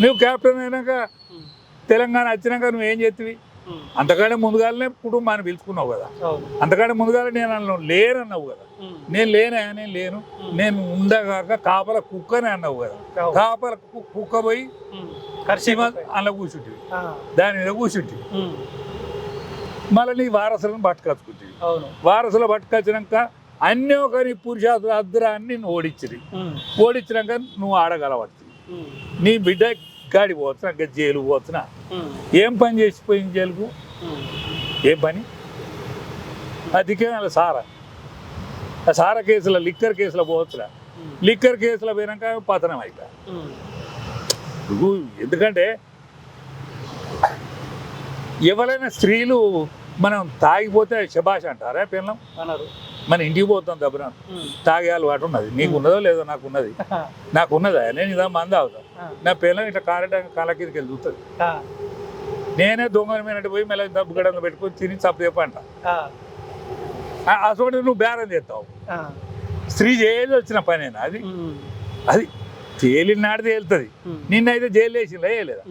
నువ్వు క్యాప్టెన్ అయినాక తెలంగాణ వచ్చినాక నువ్వు ఏం చేతివి? అంతకంటే ముందుగానే కుటుంబాన్ని పిలుచుకున్నావు కదా. అంతకంటే ముందుగానే నేను అన్నాను లేనన్నావు కదా. నేను లేనా నేను లేను. నేను ఉండగాక కాపల కుక్కనే అన్నావు కదా. కాపల కుక్క పోయి. కర్షిమ అలా కూర్చుంటివి దాని మీద కూర్చుంటివి మళ్ళీ నీ వారసులను పట్టుకొచ్చుకుంటివి. అవును. వారసులు పట్టుకొచ్చినాక అన్నీ ఒక నీ పురుషార్థ అద్దరాన్ని నువ్వు ఓడించిరి. ఓడించినాక నువ్వు ఆడగలవచ్చు నీ బిడ్డ గాడి పోతున్నా ఇంకా జైలు పోతున్నా. ఏం పని చేసిపోయింది జైలుకు? ఏం పని? అదికే అలా సారా. ఆ సారా కేసులో లిక్కర్ కేసులో పోవచ్చురా లిక్కర్ కేసులో పోయినాక పతనం అయిపోయా ఎందుకంటే ఎవరైనా స్త్రీలు మనం తాగిపోతే శబాష్ అంటారా పిల్లం అన్నారు మన ఇంటికి పోతాం దెబ్బన తాగే అలవాటు ఉన్నది. నీకు ఉన్నదో లేదో నాకు ఉన్నది. నాకు ఉన్నదా? నేను ఇదా మంది అవుతా నా పిల్లం ఇట్లా కారట కాళ్ళ కిందకి వెళ్ళి చూస్తుంది నేనే దొంగల మీద పోయి మళ్ళీ దబ్బు గడంలో పెట్టుకొని తిని చప్పు చెప్పంట అసలు నువ్వు బేరం చేస్తావు. స్త్రీ చేయాలి వచ్చిన పనేనా అది? అది తేలినాడు తేలుతుంది. నిన్నైతే జైలు వేసిందా వేయలేదా?